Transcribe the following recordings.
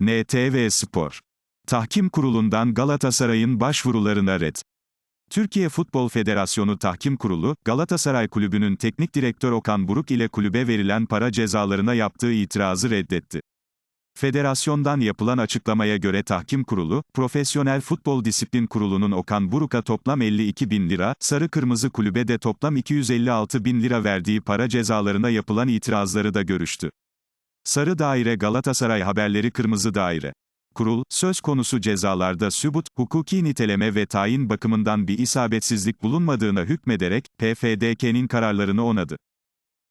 NTV Spor. Tahkim Kurulu'ndan Galatasaray'ın başvurularına red. Türkiye Futbol Federasyonu Tahkim Kurulu, Galatasaray Kulübü'nün teknik direktör Okan Buruk ile kulübe verilen para cezalarına yaptığı itirazı reddetti. Federasyondan yapılan açıklamaya göre Tahkim Kurulu, Profesyonel Futbol Disiplin Kurulu'nun Okan Buruk'a toplam 52 bin lira, Sarı Kırmızı Kulübe de toplam 256 bin lira verdiği para cezalarına yapılan itirazları da görüştü. Sarı Daire Galatasaray Haberleri Kırmızı Daire. Kurul, söz konusu cezalarda sübut, hukuki niteleme ve tayin bakımından bir isabetsizlik bulunmadığına hükmederek, PFDK'nin kararlarını onadı.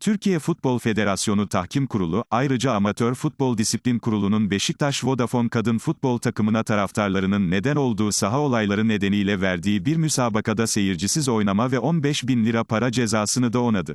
Türkiye Futbol Federasyonu Tahkim Kurulu, ayrıca Amatör Futbol Disiplin Kurulu'nun Beşiktaş Vodafone Kadın Futbol takımına taraftarlarının neden olduğu saha olayları nedeniyle verdiği bir müsabakada seyircisiz oynama ve 15 bin lira para cezasını da onadı.